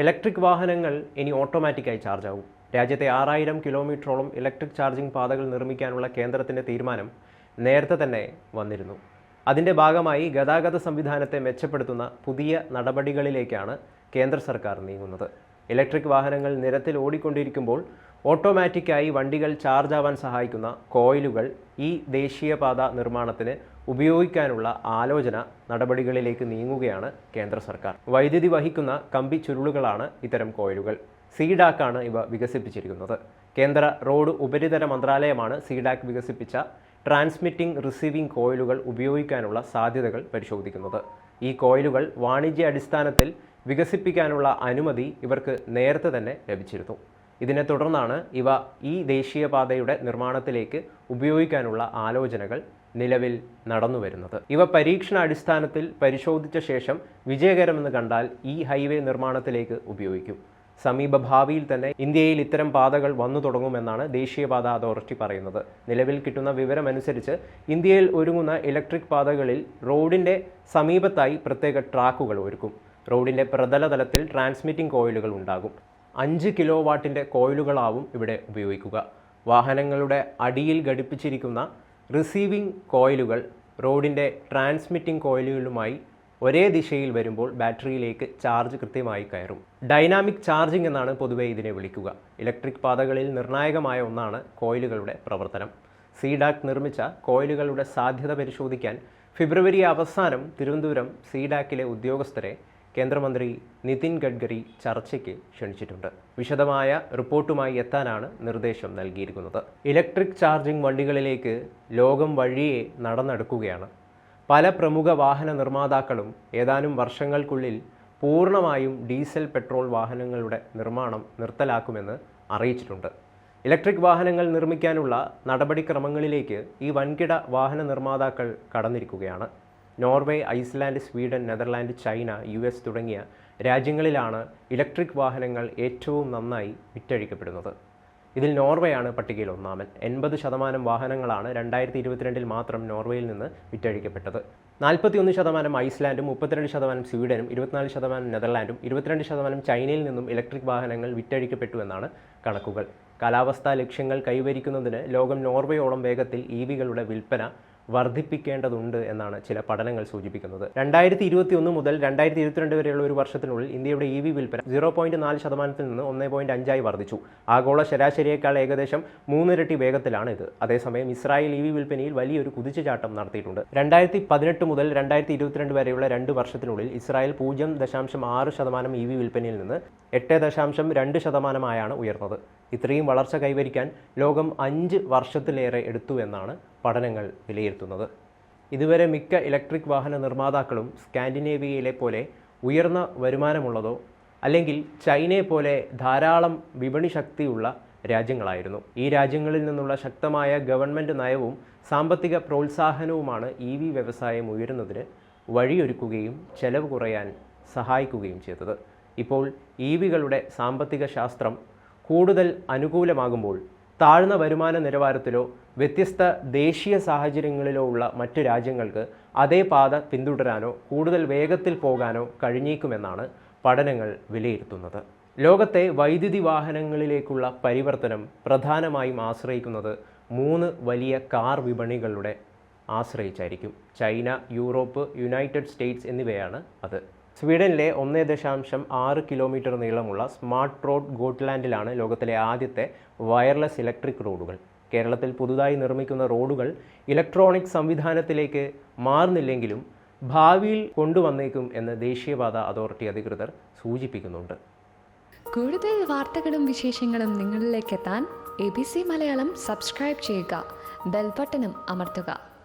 Electric വാഹനങ്ങൾ ഇനി ഓട്ടോമാറ്റിക്കായി ചാർജ് ആവും. രാജ്യത്തെ ആറായിരം കിലോമീറ്ററോളം ഇലക്ട്രിക് ചാർജിംഗ് പാതകൾ നിർമ്മിക്കാനുള്ള കേന്ദ്രത്തിന്റെ തീരുമാനം നേരത്തെ തന്നെ വന്നിരുന്നു. അതിന്റെ ഭാഗമായി ഗതാഗത സംവിധാനത്തെ മെച്ചപ്പെടുത്തുന്ന പുതിയ നടപടികളിലേക്കാണ് കേന്ദ്ര സർക്കാർ നീങ്ങുന്നത്. ഇലക്ട്രിക് വാഹനങ്ങൾ നിരത്തിൽ ഓടിക്കൊണ്ടിരിക്കുമ്പോൾ ഓട്ടോമാറ്റിക്കായി വണ്ടികൾ ചാർജ് ആവാൻ സഹായിക്കുന്ന കോയിലുകൾ ഈ ദേശീയപാത നിർമ്മാണത്തിന് ഉപയോഗിക്കാനുള്ള ആലോചന നടപടികളിലേക്ക് നീങ്ങുകയാണ് കേന്ദ്ര സർക്കാർ. വൈദ്യുതി വഹിക്കുന്ന കമ്പി ചുരുളുകളാണ് ഇത്തരം കോയിലുകൾ. സീഡാക്കാണ് ഇവ വികസിപ്പിച്ചിരിക്കുന്നത്. കേന്ദ്ര റോഡ് ഉപരിതല മന്ത്രാലയമാണ് സീഡാക്ക് വികസിപ്പിച്ച ട്രാൻസ്മിറ്റിംഗ് റിസീവിംഗ് കോയിലുകൾ ഉപയോഗിക്കാനുള്ള സാധ്യതകൾ പരിശോധിക്കുന്നത്. ഈ കോയിലുകൾ വാണിജ്യ അടിസ്ഥാനത്തിൽ വികസിപ്പിക്കാനുള്ള അനുമതി ഇവർക്ക് നേരത്തെ തന്നെ ലഭിച്ചിരുന്നു. ഇതിനെ തുടർന്നാണ് ഇവ ഈ ദേശീയപാതയുടെ നിർമ്മാണത്തിലേക്ക് ഉപയോഗിക്കാനുള്ള ആലോചനകൾ നിലവിൽ നടന്നുവരുന്നത് ഇവ പരീക്ഷണാടിസ്ഥാനത്തിൽ പരിശോധിച്ച ശേഷം വിജയകരമെന്ന് കണ്ടാൽ ഈ ഹൈവേ നിർമ്മാണത്തിലേക്ക് ഉപയോഗിക്കും. സമീപ ഭാവിയിൽ തന്നെ ഇന്ത്യയിൽ ഇത്തരം പാതകൾ വന്നു തുടങ്ങുമെന്നാണ് ദേശീയപാത അതോറിറ്റി പറയുന്നത്. നിലവിൽ കിട്ടുന്ന വിവരമനുസരിച്ച് ഇന്ത്യയിൽ ഒരുങ്ങുന്ന ഇലക്ട്രിക് പാതകളിൽ റോഡിന്റെ സമീപത്തായി പ്രത്യേക ട്രാക്കുകൾ ഒരുക്കും. റോഡിന്റെ പ്രതലതലത്തിൽ ട്രാൻസ്മിറ്റിംഗ് കോയിലുകൾ ഉണ്ടാകും. അഞ്ച് കിലോ വാട്ടിന്റെ കോയിലുകളാവും ഇവിടെ ഉപയോഗിക്കുക. വാഹനങ്ങളുടെ അടിയിൽ ഘടിപ്പിച്ചിരിക്കുന്ന റിസീവിംഗ് കോയിലുകൾ റോഡിന്റെ ട്രാൻസ്മിറ്റിംഗ് കോയിലുകളുമായി ഒരേ ദിശയിൽ വരുമ്പോൾ ബാറ്ററിയിലേക്ക് ചാർജ് കൃത്യമായി കയറും. ഡൈനാമിക് ചാർജിംഗ് എന്നാണ് പൊതുവെ ഇതിനെ വിളിക്കുക. ഇലക്ട്രിക് പാതകളിൽ നിർണായകമായ ഒന്നാണ് കോയിലുകളുടെ പ്രവർത്തനം. സീഡാക് നിർമ്മിച്ച കോയിലുകളുടെ സാധ്യത പരിശോധിക്കാൻ ഫെബ്രുവരി അവസാനം തിരുവനന്തപുരം സീഡാക്കിലെ ഉദ്യോഗസ്ഥരെ കേന്ദ്രമന്ത്രി നിതിൻ ഗഡ്കരി ചർച്ചയ്ക്ക് ക്ഷണിച്ചിട്ടുണ്ട്. വിശദമായ റിപ്പോർട്ടുമായി എത്താനാണ് നിർദ്ദേശം നൽകിയിരിക്കുന്നത്. ഇലക്ട്രിക് ചാർജിംഗ് വണ്ടികളിലേക്ക് ലോകം വഴിയെ നടന്നെടുക്കുകയാണ്. പല പ്രമുഖ വാഹന നിർമ്മാതാക്കളും ഏതാനും വർഷങ്ങൾക്കുള്ളിൽ പൂർണമായും ഡീസൽ പെട്രോൾ വാഹനങ്ങളുടെ നിർമ്മാണം നിർത്തലാക്കുമെന്ന് അറിയിച്ചിട്ടുണ്ട്. ഇലക്ട്രിക് വാഹനങ്ങൾ നിർമ്മിക്കാനുള്ള നടപടിക്രമങ്ങളിലേക്ക് ഈ വൻകിട വാഹന നിർമ്മാതാക്കൾ കടന്നിരിക്കുകയാണ്. Norway Iceland Sweden Netherland China U S തുടങ്ങിയ രാജ്യങ്ങളിലാണ് ഇലക്ട്രിക് വാഹനങ്ങൾ ഏറ്റവും നന്നായി വിറ്റഴിക്കപ്പെടുന്നത്. ഇതിൽ നോർവേയാണ് പട്ടികയിൽ ഒന്നാമൻ. എൺപത് ശതമാനം വാഹനങ്ങളാണ് രണ്ടായിരത്തി ഇരുപത്തിരണ്ടിൽ മാത്രം നോർവേയിൽ നിന്ന് വിറ്റഴിക്കപ്പെട്ടത്. നാൽപ്പത്തിയൊന്ന് ശതമാനം ഐസ്ലാൻഡും മുപ്പത്തിരണ്ട് ശതമാനം സ്വീഡനും ഇരുപത്തിനാല് ശതമാനം നെതർലാൻഡും ഇരുപത്തിരണ്ട് ശതമാനം ചൈനയിൽ നിന്നും ഇലക്ട്രിക് വാഹനങ്ങൾ വിറ്റഴിക്കപ്പെട്ടു എന്നാണ് കണക്കുകൾ. കാലാവസ്ഥാ ലക്ഷ്യങ്ങൾ കൈവരിക്കുന്നതിന് ലോകം നോർവേയോളം വേഗത്തിൽ ഇ വികളുടെ വിൽപ്പന വർദ്ധിപ്പിക്കേണ്ടതുണ്ട് എന്നാണ് ചില പഠനങ്ങൾ സൂചിപ്പിക്കുന്നത്. രണ്ടായിരത്തി ഇരുപത്തി ഒന്ന് മുതൽ രണ്ടായിരത്തി ഇരുപത്തിരണ്ട് വരെയുള്ള ഒരു വർഷത്തിനുള്ളിൽ ഇന്ത്യയുടെ ഇ വി വിൽപ്പന സീറോ പോയിന്റ് നാല് ശതമാനത്തിൽ നിന്ന് ഒന്ന് പോയിന്റ് അഞ്ചായി വർദ്ധിച്ചു. ആഗോള ശരാശരിയേക്കാൾ ഏകദേശം മൂന്നിരട്ടി വേഗത്തിലാണ് ഇത്. അതേസമയം ഇസ്രായേൽ ഇ വി വിൽപ്പനയിൽ വലിയൊരു കുതിച്ചുചാട്ടം നടത്തിയിട്ടുണ്ട്. രണ്ടായിരത്തി പതിനെട്ട് മുതൽ രണ്ടായിരത്തി ഇരുപത്തിരണ്ട് വരെയുള്ള രണ്ട് വർഷത്തിനുള്ളിൽ ഇസ്രായേൽ പൂജ്യം ദശാംശം ആറ് ശതമാനം ഇ വി വിൽപ്പനയിൽ നിന്ന് എട്ട് ദശാംശം രണ്ട് ശതമാനമായാണ് ഉയർന്നത്. ഇത്രയും വളർച്ച കൈവരിക്കാൻ ലോകം അഞ്ച് വർഷത്തിലേറെ എടുത്തു എന്നാണ് പഠനങ്ങൾ വിലയിരുത്തുന്നത്. ഇതുവരെ മിക്ക ഇലക്ട്രിക് വാഹന നിർമ്മാതാക്കളും സ്കാൻഡിനേവിയയിലെ പോലെ ഉയർന്ന വരുമാനമുള്ളതോ അല്ലെങ്കിൽ ചൈനയെ പോലെ ധാരാളം വിപണി ശക്തിയുള്ള രാജ്യങ്ങളായിരുന്നു. ഈ രാജ്യങ്ങളിൽ നിന്നുള്ള ശക്തമായ ഗവൺമെന്റ് നയവും സാമ്പത്തിക പ്രോത്സാഹനവുമാണ് ഇ വി വ്യവസായം ഉയരുന്നതിന് വഴിയൊരുക്കുകയും ചെലവ് കുറയാൻ സഹായിക്കുകയും ചെയ്തത്. ഇപ്പോൾ ഇ വികളുടെ സാമ്പത്തിക ശാസ്ത്രം കൂടുതൽ അനുകൂലമാകുമ്പോൾ താഴ്ന്ന വരുമാന നിലവാരത്തിലോ വ്യത്യസ്ത ദേശീയ സാഹചര്യങ്ങളിലോ ഉള്ള മറ്റു രാജ്യങ്ങൾക്ക് അതേ പാത പിന്തുടരാനോ കൂടുതൽ വേഗത്തിൽ പോകാനോ കഴിഞ്ഞേക്കുമെന്നാണ് പഠനങ്ങൾ വിലയിരുത്തുന്നത്. ലോകത്തെ വൈദ്യുതി വാഹനങ്ങളിലേക്കുള്ള പരിവർത്തനം പ്രധാനമായും ആശ്രയിക്കുന്നത് മൂന്ന് വലിയ കാർ വിപണികളുടെ ആശ്രയിച്ചായിരിക്കും. ചൈന യൂറോപ്പ് യുണൈറ്റഡ് സ്റ്റേറ്റ്സ് എന്നിവയാണ് അത്. സ്വീഡനിലെ ഒന്ന് ദശാംശം ആറ് കിലോമീറ്റർ നീളമുള്ള സ്മാർട്ട് റോഡ് ഗോട്ട്ലാൻഡിലാണ് ലോകത്തിലെ ആദ്യത്തെ വയർലെസ് ഇലക്ട്രിക് റോഡുകൾ. കേരളത്തിൽ പുതുതായി നിർമ്മിക്കുന്ന റോഡുകൾ ഇലക്ട്രോണിക് സംവിധാനത്തിലേക്ക് മാറുന്നില്ലെങ്കിലും ഭാവിയിൽ കൊണ്ടുവന്നേക്കും എന്ന് ദേശീയപാത അതോറിറ്റി അധികൃതർ സൂചിപ്പിക്കുന്നുണ്ട്. കൂടുതൽ വാർത്തകളും വിശേഷങ്ങളും നിങ്ങളിലേക്ക് എത്താൻ A B C Malayalam subscribe ചെയ്യുക. ബെൽബട്ടനും അമർത്തുക.